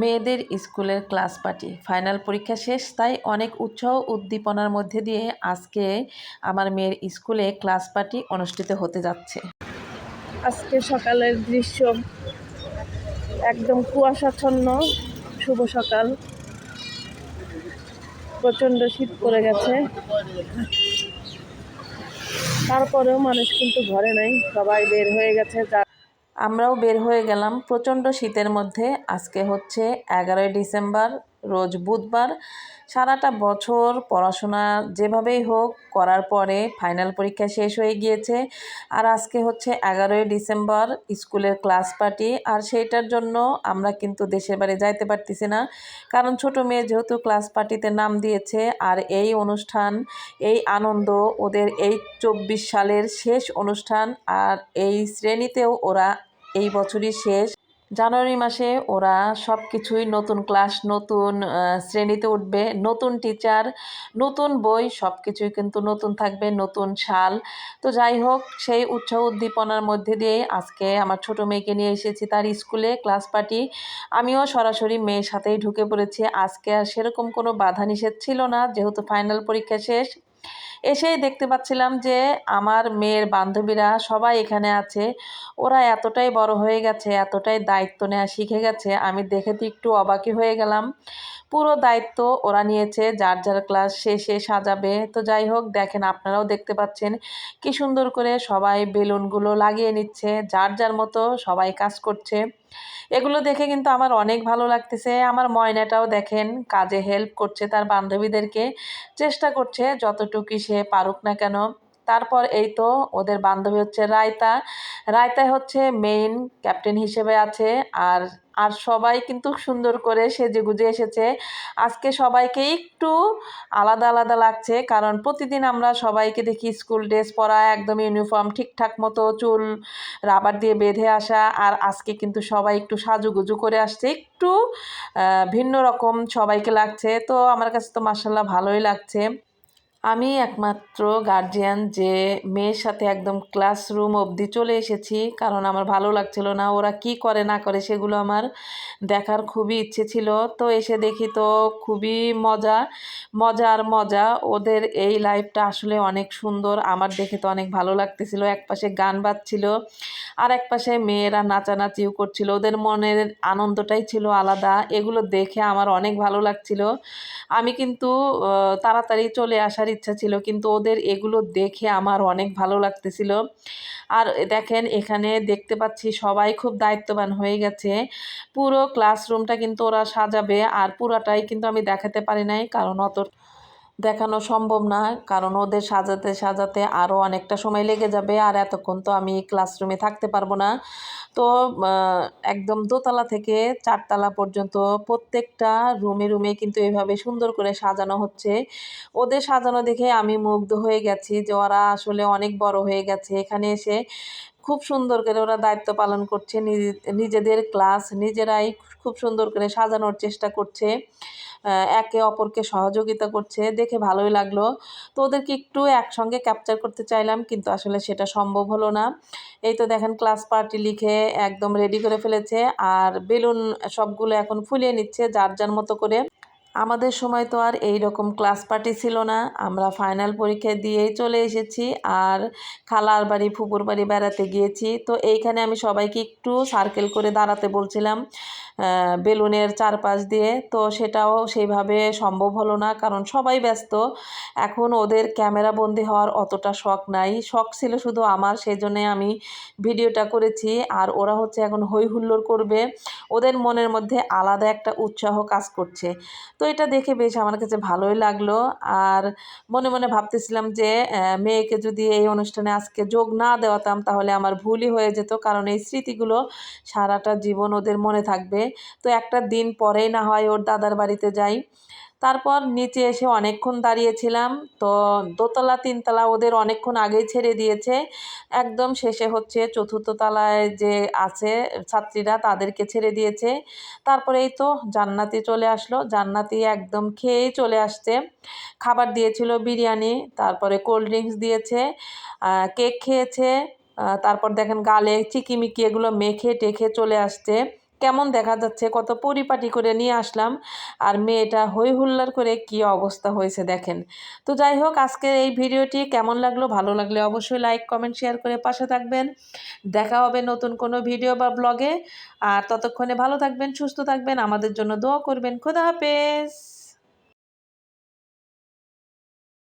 মেয়েদের স্কুলের class party. Final পরীক্ষা শেষ, তাই অনেক উৎসাহ উদ্দীপনার মধ্যে দিয়ে আজকে আমার মেয়ের স্কুলে ক্লাস পার্টি অনুষ্ঠিত হতে যাচ্ছে। আজকে সকালের দৃশ্য একদম কুয়াশাচ্ছন্ন, শুভ সকাল। প্রচণ্ড শীত পড়ে গেছে। তারপরেও মানুষ কিন্তু ঘরে নাই, সবাই বের হয়ে গেছে আমরাও বের হয়ে গেলাম প্রচণ্ড শীতের মধ্যে। আজকে হচ্ছে এগারোই ডিসেম্বর রোজ বুধবার সারাটা বছর পড়াশোনা যেভাবেই হোক করার পরে ফাইনাল পরীক্ষা শেষ হয়ে গিয়েছে। আর আজকে হচ্ছে এগারোই ডিসেম্বর, স্কুলের ক্লাস পার্টি। আর সেইটার জন্য আমরা কিন্তু দেশের বাড়ি যাইতে পারতেছি না। কারণ ছোট মেয়ে যেহেতু ক্লাস পার্টিতে নাম দিয়েছে, আর এই অনুষ্ঠান, এই আনন্দ, ওদের এই চব্বিশ সালের শেষ অনুষ্ঠান, আর এই শ্রেণীতেও ওরা এই বছরই শেষ। জানুয়ারি মাসে ওরা সব কিছুই নতুন ক্লাস, নতুন শ্রেণীতে উঠবে, নতুন টিচার নতুন বই সব কিছুই কিন্তু নতুন থাকবে, নতুন সাল। তো যাই হোক, সেই উৎসাহ উদ্দীপনার মধ্যে দিয়ে আজকে আমার ছোট মেয়েকে নিয়ে এসেছি তার স্কুলে ক্লাস পার্টি। আমিও সরাসরি মেয়ের সাথেই ঢুকে পড়েছি। আজকে আর সেরকম কোনো বাধা নিষেধ ছিল না, যেহেতু ফাইনাল পরীক্ষা শেষ। এসেই দেখতে পাচ্ছিলাম যে আমার মেয়ের বান্ধবীরা সবাই এখানে আছে। ওরা এতটাই বড় হয়ে গেছে, এতটাই দায়িত্ব নেওয়া শিখে গেছে। আমি দেখে তো একটু অবাকি হয়ে গেলাম। পুরো দায়িত্ব ওরা নিয়েছে, যার যার ক্লাস শেষে সাজাবে। তো যাই হোক, দেখেন আপনারাও দেখতে পাচ্ছেন কি সুন্দর করে সবাই বেলুনগুলো লাগিয়ে নিচ্ছে, যার যার মতো সবাই কাজ করছে। এগুলো দেখে কিন্তু আমার অনেক ভালো লাগতেছে। আমার ময়নাটাও দেখেন কাজে হেল্প করছে তার বান্ধবীদেরকে, চেষ্টা করছে যতটুকু সে পারুক না কেন। তারপর এই তো ওদের বান্ধবী হচ্ছে রায়তা। রায়তা হচ্ছে মেইন ক্যাপ্টেন হিসেবে আছে আর আর সবাই কিন্তু সুন্দর করে সেজে গুজে এসেছে। আজকে সবাইকে একটু আলাদা আলাদা লাগছে কারণ প্রতিদিন আমরা সবাইকে দেখি স্কুল ড্রেস পরা, একদম ইউনিফর্ম ঠিকঠাক মতো চুল রাবার দিয়ে বেঁধে আসা আর আজকে কিন্তু সবাই একটু সাজুগুজু করে আসছে। একটু ভিন্ন রকম সবাইকে লাগছে। তো আমার কাছে তো মাসাল্লাহ ভালোই লাগছে। আমি একমাত্র গার্জিয়ান যে মেয়ের সাথে একদম ক্লাসরুম অবধি চলে এসেছি, কারণ আমার ভালো লাগছিল না, ওরা কি করে না করে সেগুলো আমার দেখার খুবই ইচ্ছে ছিল। তো এসে দেখি তো খুবই মজা মজা আর মজা। ওদের এই লাইফটা আসলে অনেক সুন্দর, আমার দেখে তো অনেক ভালো লাগতেছিল। এক পাশে গান বাজছিল, আর এক পাশে মেয়েরা নাচানাচিও করছিল। ওদের মনের আনন্দটাই ছিল আলাদা, এগুলো দেখে আমার অনেক ভালো লাগছিল। আমি কিন্তু তাড়াতাড়ি চলে আসার ইচ্ছা ছিল, কিন্তু ওদের এগুলো দেখে আমার অনেক ভালো লাগতেছিল। আর দেখেন, এখানে দেখতে পাচ্ছি সবাই খুব দায়িত্ববান হয়ে গেছে। পুরো ক্লাসরুমটা কিন্তু ওরা সাজাবে, আর পুরাটাই কিন্তু আমি দেখাতে পারি নাই, কারণ অত দেখানো সম্ভব না, কারণ ওদের সাজাতে সাজাতে আরও অনেকটা সময় লেগে যাবে আর এতক্ষণ তো আমি ক্লাসরুমে থাকতে পারব না। তো একদম দোতলা থেকে চারতলা পর্যন্ত প্রত্যেকটা রুমে রুমে কিন্তু এভাবে সুন্দর করে সাজানো হচ্ছে। ওদের সাজানো দেখে আমি মুগ্ধ হয়ে গেছি যে ওরা আসলে অনেক বড় হয়ে গেছে। এখানে এসে খুব সুন্দর করে ওরা দায়িত্ব পালন করছে, নিজ- নিজেদের ক্লাস নিজেরাই খুব সুন্দর করে সাজানোর চেষ্টা করছে একে অপরকে সহযোগিতা করছে, দেখে ভালোই লাগল। তো ওদেরকে একটু একসঙ্গে ক্যাপচার করতে চাইলাম, কিন্তু আসলে সেটা সম্ভব হলো না। এই তো দেখেন ক্লাস পার্টি লিখে একদম রেডি করে ফেলেছে, আর বেলুন সবগুলো এখন ফুলিয়ে নিচ্ছে, যার যার মতো করে। আমাদের সময় তো আর এই রকম ক্লাস পার্টি ছিল না। আমরা ফাইনাল পরীক্ষা দিয়েই চলে এসেছি আর খালার বাড়ি, ফুপুর বাড়ি বেড়াতে গিয়েছি। তো এইখানে আমি সবাইকে একটু সার্কেল করে দাঁড়াতে বলছিলাম বেলুনের চারপাশ দিয়ে। তো সেটাও সেইভাবে সম্ভব হলো না কারণ সবাই ব্যস্ত। এখন ওদের ক্যামেরা বন্দি হওয়ার অতটা শখ নাই। শখ ছিল শুধু আমার সেই জন্যে আমি ভিডিওটা করেছি আর ওরা হচ্ছে এখন হই হুল্লোড় করবে। ওদের মনের মধ্যে আলাদা একটা উৎসাহ কাজ করছে। তো এটা দেখে বেশ আমার কাছে ভালোই লাগল। আর মনে মনে ভাবতেছিলাম যে মেয়েকে যদি এই অনুষ্ঠানে আজকে যোগ না দেওয়াতাম তাহলে আমার ভুলই হয়ে যেত, কারণ এই স্মৃতিগুলো সারাটা জীবন ওদের মনে থাকবে। তো একটা দিন পরেই না হয় ওর দাদার বাড়িতে যাই। তারপর নিচে এসে অনেকক্ষণ দাঁড়িয়েছিলাম। তো দোতলা, তিনতলা ওদের অনেকক্ষণ আগেই ছেড়ে দিয়েছে। একদম শেষে হচ্ছে চতুর্থ তলায় যে আছে ছাত্রীরা তাদেরকে ছেড়ে দিয়েছে। তারপরে এই তো জান্নাতি চলে আসলো। জান্নাতি একদম খেয়েই চলে আসছে। খাবার দিয়েছিল বিরিয়ানি, তারপরে কোল্ড ড্রিঙ্কস দিয়েছে কেক খেয়েছে তারপর দেখেন গালে চিকিমিকি এগুলো মেখে টেখে চলে আসছে। কেমন দেখা যাচ্ছে, কত পরিপাটি করে নিয়ে আসলাম আর মেয়েটা হই হুল্লার করে কি অবস্থা হয়েছে দেখেন। তো যাই হোক, আজকে এই ভিডিওটি কেমন লাগল, ভালো লাগলে অবশ্যই লাইক কমেন্ট শেয়ার করে পাশে থাকবেন। দেখা হবে নতুন কোনো ভিডিও বা ব্লগে আর ততক্ষণে ভালো থাকবেন, সুস্থ থাকবেন, আমাদের জন্য দোয়া করবেন। খোদা হাফেজ।